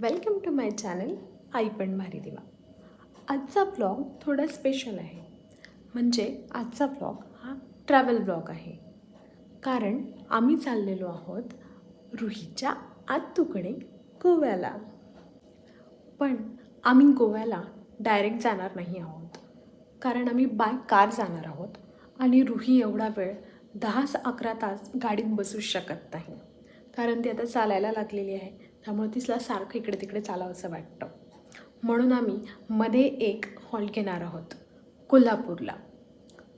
Welcome to my channel आई पण भारी दिवा. आजचा ब्लॉग थोडा स्पेशल आहे. म्हणजे आजचा ब्लॉग हा ट्रॅव्हल ब्लॉग आहे. कारण आम्ही चाललेलो आहोत रुहीच्या आत्तूकडे गोव्याला. पण आम्ही गोव्याला डायरेक्ट जाणार नाही आहोत. कारण आम्ही बाय कार जाणार आहोत आणि रुही एवढा वेळ दहा स अकरा तास गाडीत बसूच शकत नाही. कारण ती आता चालायला लागलेली आहे. त्यामुळे तिला सारखं इकडे तिकडे चालावंसं वाटतं. म्हणून आम्ही मध्ये एक हॉल घेणार आहोत कोल्हापूरला.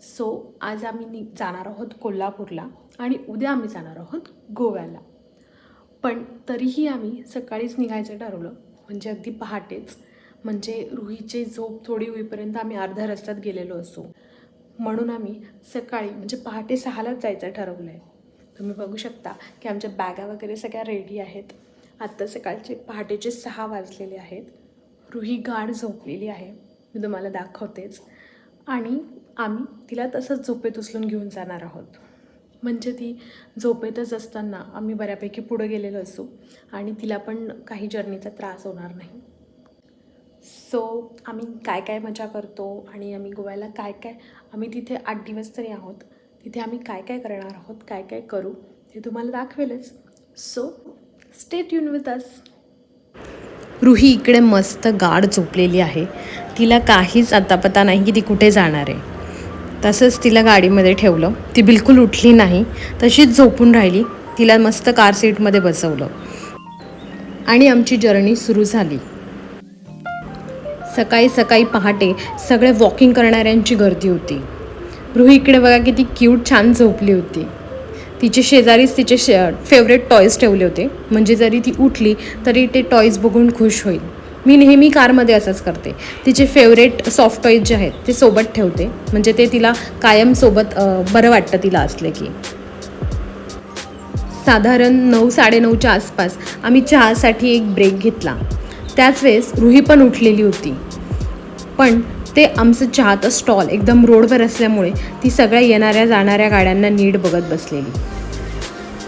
सो आज आम्ही नि जाणार आहोत कोल्हापूरला आणि उद्या आम्ही जाणार आहोत गोव्याला. पण तरीही आम्ही सकाळीच निघायचं ठरवलं म्हणजे अगदी पहाटेच. म्हणजे रुहीचे झोप थोडी होईपर्यंत आम्ही अर्ध्या रस्त्यात गेलेलो असू. म्हणून आम्ही सकाळी म्हणजे पहाटे सहालाच जायचं ठरवलं आहे तुम्ही बघू शकता की आमच्या बॅगा वगैरे सगळ्या रेडी आहेत. आत्ता सकाळचे पहाटेचे सहा वाजलेले आहेत. रुही गाढ झोपलेली आहे. मी तुम्हाला दाखवतेच. आणि आम्ही तिला तसंच झोपेत उचलून घेऊन जाणार आहोत. म्हणजे ती झोपेतच असताना आम्ही बऱ्यापैकी पुढं गेलेलो असू आणि तिला पण काही जर्नीचा त्रास होणार नाही. सो आम्ही काय काय मजा करतो आणि आम्ही गोव्याला काय काय आम्ही तिथे आठ दिवस तरी आहोत. तिथे आम्ही काय काय करणार आहोत काय काय करू ते तुम्हाला दाखवेलच. So stay tuned with us Ruhi इकडे मस्त गाढ झोपलेली आहे. तिला काहीच अतापता नाही की ती कुठे जाणार आहे. तसंच तिला गाडीमध्ये ठेवलं. ती बिलकुल उठली नाही. तशीच झोपून राहिली. तिला मस्त कार सीटमध्ये बसवलं. आणि आमची जर्नी सुरू झाली. सकाळी सकाळी पहाटे सगळे वॉकिंग करणाऱ्यांची गर्दी होती. रुही इकडे बघा किती क्यूट छान झोपली होती. तिचे शेजारीच तिचे शे फेवरेट टॉयज ठेवले होते. म्हणजे जरी ती उठली तरी ते टॉयज बघून खुश होईल. मी नेहमी कारमध्ये असंच करते. तिचे फेवरेट सॉफ्ट टॉईज जे आहेत ते सोबत ठेवते. म्हणजे ते तिला कायम सोबत बरं वाटतं तिला असले की. साधारण नऊ साडेनऊच्या आसपास आम्ही चहासाठी एक ब्रेक घेतला. त्याच वेळेस रुही पण उठलेली होती. पण ते आमचं चहाचं स्टॉल एकदम रोडवर असल्यामुळे ती सगळ्या येणाऱ्या जाणाऱ्या गाड्यांना नीट बघत बसलेली.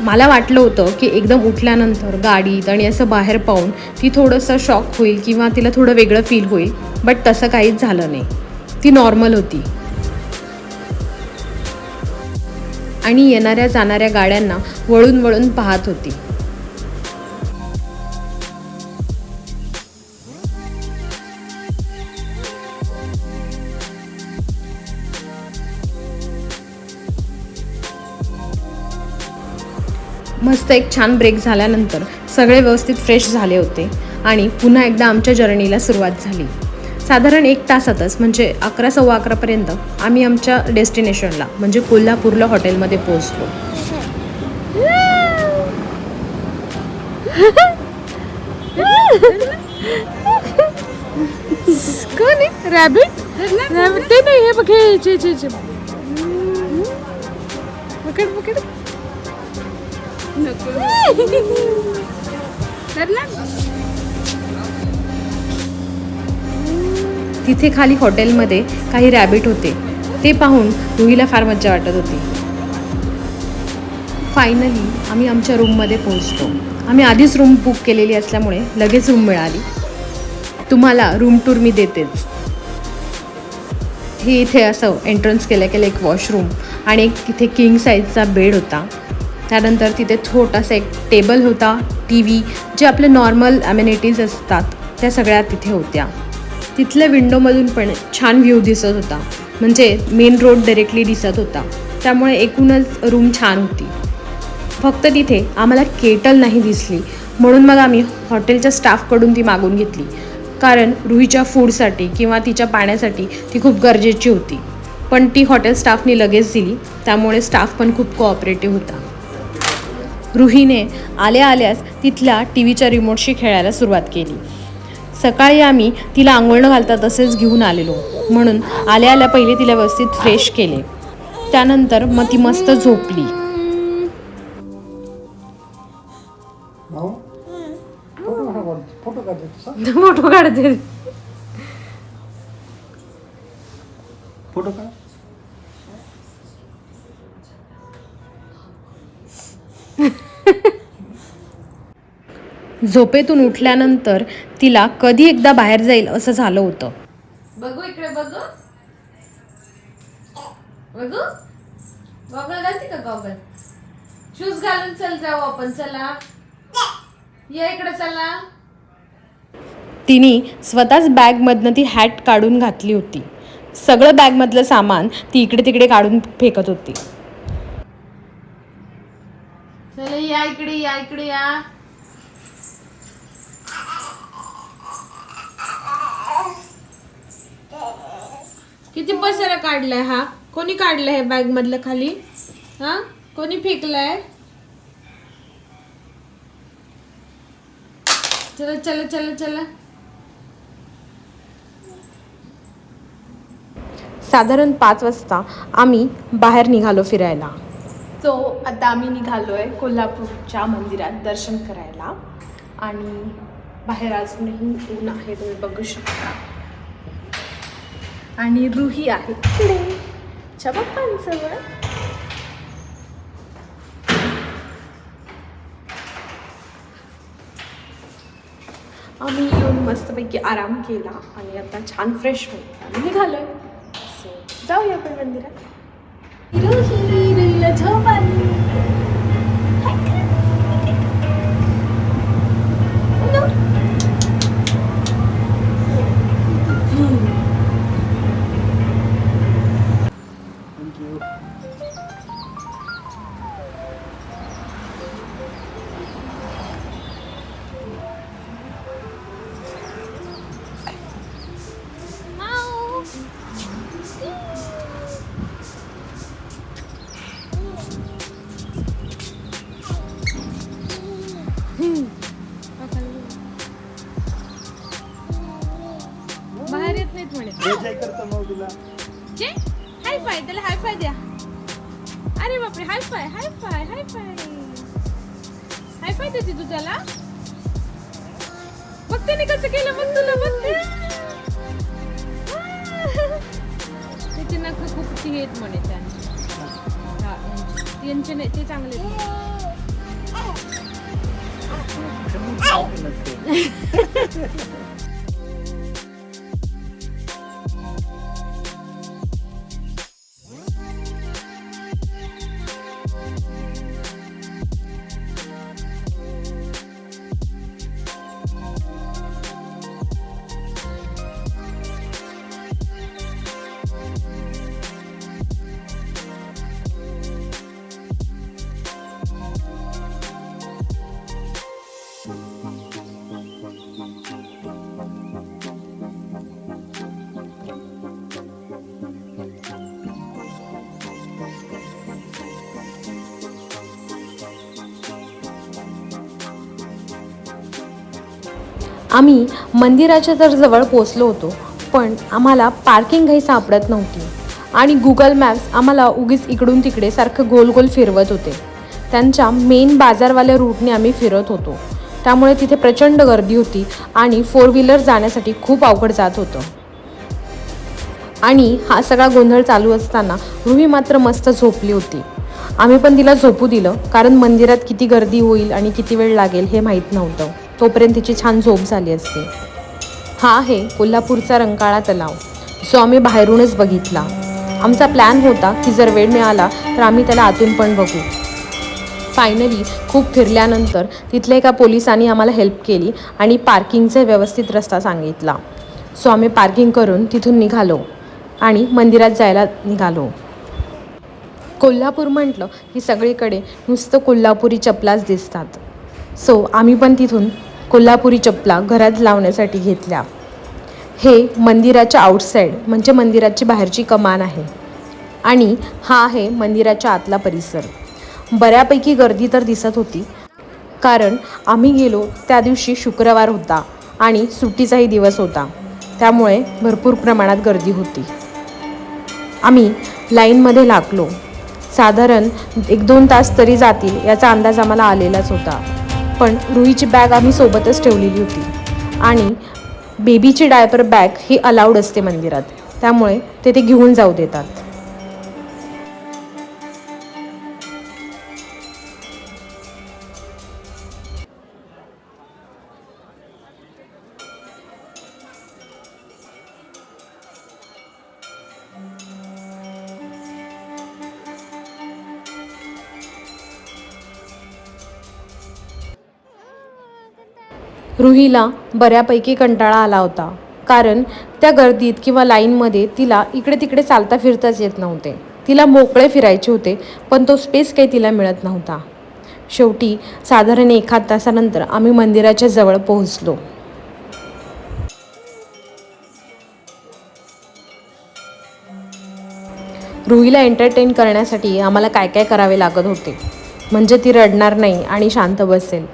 मला वाटलं होतं की एकदम उठल्यानंतर गाडीत आणि असं बाहेर पाहून ती थोडंसं शॉक होईल किंवा तिला थोडं वेगळं फील होईल बट तसं काहीच झालं नाही. ती नॉर्मल होती. आणि येणाऱ्या जाणाऱ्या गाड्यांना वळून वळून पाहत होती. मस्त एक छान ब्रेक झाल्यानंतर सगळे व्यवस्थित फ्रेश झाले होते आणि पुन्हा एकदा आमच्या जर्नीला सुरुवात झाली. साधारण एक तासातच म्हणजे अकरा सव्वा अकरापर्यंत आम्ही आमच्या डेस्टिनेशनला म्हणजे कोल्हापूरला हॉटेलमध्ये पोहोचलो. रॅबिट रॅबिट ते नाही हे बघ हे पकड. तिथे खाली हॉटेलमध्ये काही रॅबिट होते. ते पाहून रुहीला फार मज्जा वाटत होती. फायनली आम्ही आमच्या रूममध्ये पोहोचतो आम्ही आधीच रूम बुक केलेली असल्यामुळे लगेच रूम मिळाली. तुम्हाला रूम टूर मी देतेच. हे इथे असं एंट्रन्स केलं केलं एक वॉशरूम आणि एक तिथे किंग साईजचा बेड होता. त्यानंतर तिथे छोटासा एक टेबल होता टी व्ही जे आपले नॉर्मल ॲम्युनिटीज असतात. त्या सगळ्या तिथे होत्या. तिथल्या विंडोमधून पण छान व्ह्यू दिसत होता. म्हणजे मेन रोड डायरेक्टली दिसत होता. त्यामुळे एकूणच रूम छान होती. फक्त तिथे आम्हाला केटल नाही दिसली. म्हणून मग आम्ही हॉटेलच्या स्टाफकडून ती मागून घेतली. कारण रुहीच्या फूडसाठी किंवा तिच्या पाण्यासाठी ती खूप गरजेची होती. पण ती हॉटेल स्टाफनी लगेच दिली. त्यामुळे स्टाफ पण खूप कोऑपरेटिव्ह होता. रुहीने आल्या आल्याच तिथल्या टी व्हीच्या रिमोटशी खेळायला सुरुवात केली. सकाळी आम्ही तिला आंघोळ न घालता तसेच घेऊन आलेलो म्हणून आल्या आल्या पहिले तिला व्यवस्थित फ्रेश केले. त्यानंतर मग ती मस्त झोपली. फोटो काढते. फोटो काढ. झोपेतून उठल्यानंतर तिला कधी एकदा बाहेर जाईल असं झालं होतं. बघू इकडे बघू. बघू? गॉगल घालते का गॉगल शूज घालून चल जाऊ आपण चला. या इकडे चला. तिने स्वतःच बॅगमधनं ती हॅट काढून घातली होती. सगळं बॅगमधलं सामान ती इकडे तिकडे काढून फेकत होती. चला या इकडे या इकडे या. किती पसारा काढलाय हा? कोणी काढलाय हे बॅग मधलं खाली? हा? कोणी फेकलाय? चला चला चला चला. साधारण पाच वाजता आम्ही बाहेर निघालो फिरायला. सो आता आम्ही निघालो आहे कोल्हापूरच्या मंदिरात दर्शन करायला. आणि बाहेर अजूनही ऊन आहे तुम्ही बघू शकता. आणि रुही आहे. तिकडे च्या बाप्पांजवळ आम्ही येऊन मस्तपैकी आराम केला आणि आता छान फ्रेश होऊन आम्ही निघालोय. सो जाऊया आपण मंदिरात. त्याला मग त्याने कसं केलं मग तुला बघ त्याचे नख खूप ती येत म्हणे त्याने. यांचे नाही ते चांगले आहेत. आम्ही मंदिराच्या तर जवळ पोचलो होतो पण आम्हाला पार्किंग काही सापडत नव्हती. आणि गुगल मॅप्स आम्हाला उगीच इकडून तिकडे सारखं गोल गोल फिरवत होते. त्यांच्या मेन बाजारवाल्या रूटने आम्ही फिरत होतो. त्यामुळे तिथे प्रचंड गर्दी होती आणि फोर व्हीलर जाण्यासाठी खूप अवघड जात होतं. आणि हा सगळा गोंधळ चालू असताना रुही मात्र मस्त झोपली होती. आम्ही पण तिला झोपू दिलं कारण मंदिरात किती गर्दी होईल आणि किती वेळ लागेल हे माहीत नव्हतं. तोपर्यंत तिची छान झोप झाली असते. हा आहे कोल्हापूरचा रंकाळा तलाव. जो आम्ही बाहेरूनच बघितला. आमचा प्लॅन होता की जर वेळ मिळाला तर आम्ही त्याला आतून पण बघू. फायनली खूप फिरल्यानंतर तिथल्या एका पोलिसांनी आम्हाला हेल्प केली आणि पार्किंगचा व्यवस्थित रस्ता सांगितला. सो आम्ही पार्किंग करून तिथून निघालो आणि मंदिरात जायला निघालो. कोल्हापूर म्हटलं की सगळीकडे नुसतं कोल्हापुरी चपलाच दिसतात. सो आम्ही पण तिथून कोल्हापुरी चपला घरात लावण्यासाठी घेतल्या. हे मंदिराच्या आउटसाईड म्हणजे मंदिराची बाहेरची कमान आहे. आणि हा आहे मंदिराच्या आतला परिसर. बऱ्यापैकी गर्दी तर दिसत होती. कारण आम्ही गेलो त्या दिवशी शुक्रवार होता आणि सुट्टीचाही दिवस होता. त्यामुळे भरपूर प्रमाणात गर्दी होती. आम्ही लाईनमध्ये लागलो. साधारण एक दोन तास तरी जातील याचा अंदाज आम्हाला आलेलाच होता. पण रुईची बॅग आम्ही सोबतच ठेवलेली होती. आणि बेबीची डायपर बॅग ही अलाउड असते मंदिरात. त्यामुळे ते ते घेऊन जाऊ देतात. रुहीला बऱ्यापैकी कंटाळा आला होता. कारण त्या गर्दीत किंवा लाईनमध्ये तिला इकडे तिकडे चालता फिरताच येत नव्हते. तिला मोकळे फिरायचे होते पण तो स्पेस काही तिला मिळत नव्हता. शेवटी साधारण एखाद तासानंतर आम्ही मंदिराच्या जवळ पोहोचलो. रुहीला एंटरटेन करण्यासाठी आम्हाला काय काय करावे लागत होते? म्हणजे ती रडणार नाही आणि शांत बसेल.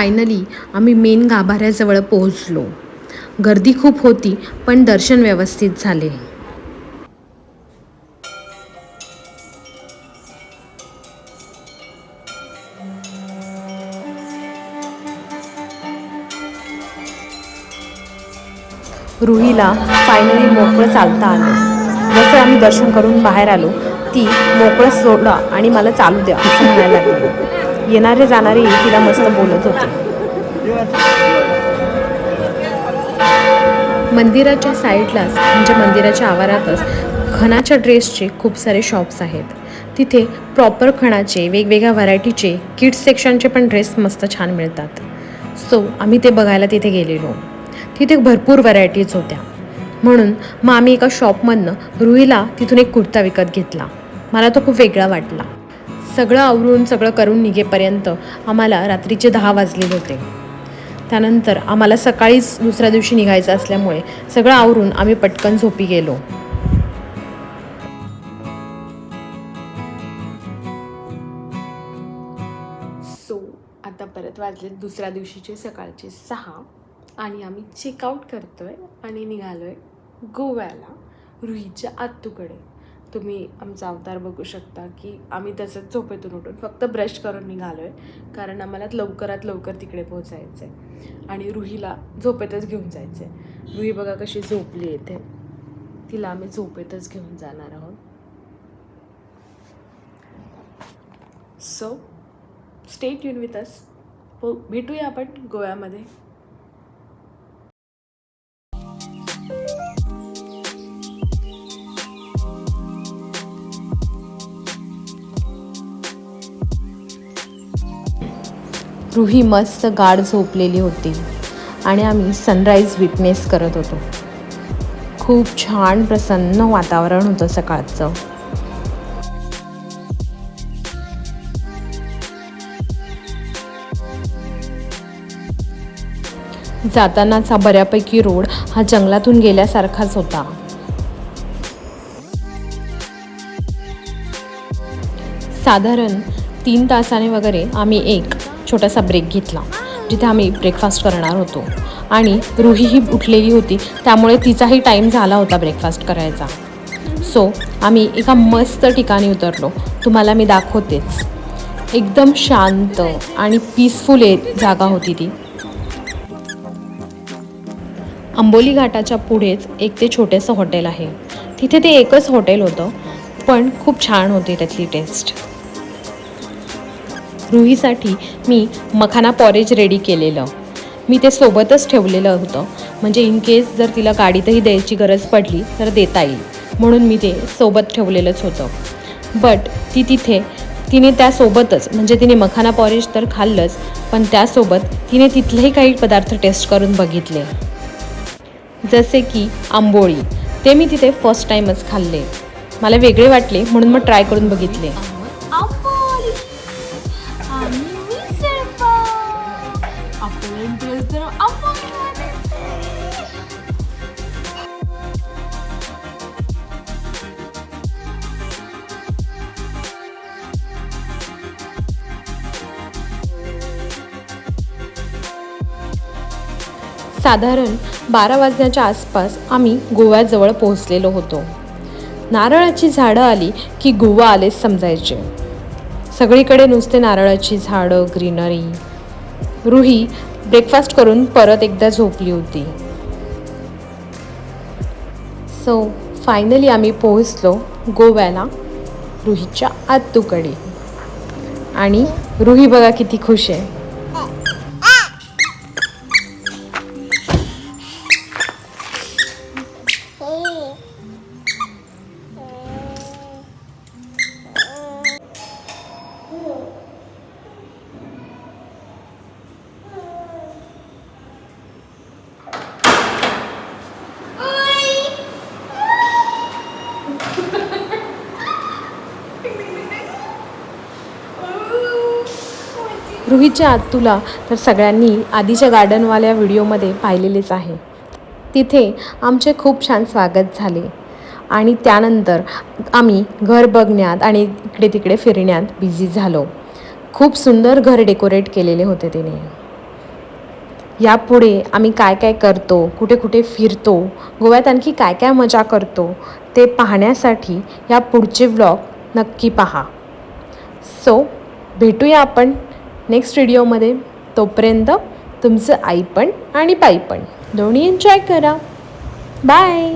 फायनली आम्ही मेन गाभाऱ्याजवळ पोहोचलो. गर्दी खूप होती पण दर्शन व्यवस्थित झाले. रुहीला फायनली मोकळं चालता आलं. जसं आम्ही दर्शन करून बाहेर आलो ती मोकळं सोडा आणि मला चालू द्या असं म्हणायला लागली. येणारे जाणारे तिला मस्त बोलत होते. मंदिराच्या साईडलाच म्हणजे मंदिराच्या आवारातच खणाच्या ड्रेसचे खूप सारे शॉप्स आहेत. तिथे प्रॉपर खणाचे वेगवेगळ्या व्हरायटीचे किड्स सेक्शनचे पण ड्रेस मस्त छान मिळतात. सो आम्ही ते बघायला तिथे गेलेलो. तिथे भरपूर व्हरायटीज होत्या. म्हणून मग आम्ही एका शॉपमधनं रुईला तिथून एक कुर्ता विकत घेतला. मला तो खूप वेगळा वाटला. सगळं आवरून सगळं करून निघेपर्यंत आम्हाला रात्रीचे दहा वाजलेले होते. त्यानंतर आम्हाला सकाळीच दुसऱ्या दिवशी निघायचं असल्यामुळे सगळं आवरून आम्ही पटकन झोपी गेलो. सो आता परत वाजले दुसऱ्या दिवशीचे सकाळचे सहा आणि आम्ही चेकआउट करतोय आणि निघालोय गोव्याला रुईच्या आत्तूकडे तुम्ही आमचा अवतार बघू शकता की आम्ही तसंच झोपेतून उठून फक्त ब्रश करून निघालो आहे कारण आम्हाला लवकरात लवकर तिकडे पोहोचायचं आहे आणि रुहीला झोपेतच घेऊन जायचं आहे रुही बघा कशी झोपली येते तिला आम्ही झोपेतच घेऊन जाणार आहोत. सो स्टेट युन विथ अस हो भेटूया आपण गोव्यामध्ये. रूही मस्त गाढ झोपलेली होती आणि आम्ही सनराईज विटनेस करत होतो. खूप छान प्रसन्न वातावरण होतं सकाळचं. जातानाचा बऱ्यापैकी रोड हा जंगलातून गेल्यासारखाच होता. साधारण तीन तासाने वगैरे आम्ही एक छोटासा ब्रेक घेतला जिथे आम्ही ब्रेकफास्ट करणार होतो. आणि रुहीही उठलेली होती त्यामुळे तिचाही टाईम झाला होता ब्रेकफास्ट करायचा. सो आम्ही एका मस्त ठिकाणी उतरलो. तुम्हाला मी दाखवतेच. एकदम शांत आणि पीसफुल जागा होती ती. आंबोली घाटाच्या पुढेच एक ते छोटेसं हॉटेल आहे. तिथे ते एकच हॉटेल होतं पण खूप छान होती त्यातली टेस्ट रुहीसाठी मी मखाना पॉरेज रेडी केलेलं. मी ते सोबतच ठेवलेलं होतं. म्हणजे इन केस जर तिला गाडीतही द्यायची गरज पडली तर देता येईल. म्हणून मी ते सोबत ठेवलेलंच होतं. बट ती तिथे तिने त्यासोबतच म्हणजे तिने मखाना पॉरेज तर खाल्लंच पण त्यासोबत तिने तिथलेही काही पदार्थ टेस्ट करून बघितले. जसे की आंबोळी. ते मी तिथे फर्स्ट टाईमच खाल्ले. मला वेगळे वाटले म्हणून मग ट्राय करून बघितले. साधारण बारा वाजण्याच्या आसपास आम्ही गोव्याजवळ पोहोचलेलो होतो. नारळाची झाडं आली की गोवा आलेच समजायचे. सगळीकडे नुसते नारळाची झाडं ग्रीनरी. रुही ब्रेकफास्ट करून परत एकदा झोपली होती. सो फायनली आम्ही पोहोचलो गोव्याला रुहीच्या आत्तूकडे आणि रुही बघा किती खुश आहे. विच्या आत तुला तर सगळ्यांनी आधीच्या गार्डनवाल्या व्हिडिओमध्ये पाहिलेलेच आहे. तिथे आमचे खूप छान स्वागत झाले. आणि त्यानंतर आम्ही घर बघण्यात आणि इकडे तिकडे फिरण्यात बिझी झालो. खूप सुंदर घर डेकोरेट केलेले होते तिने. यापुढे आम्ही काय काय करतो कुठे कुठे फिरतो गोव्यात आणखी काय काय मजा करतो ते पाहण्यासाठी या पुढचे व्लॉग नक्की पहा. सो भेटूया आपण नेक्स्ट व्हिडिओमध्ये तोपर्यंत तुमचं आई पण आणि बाई पण दोन्ही एन्जॉय करा. बाय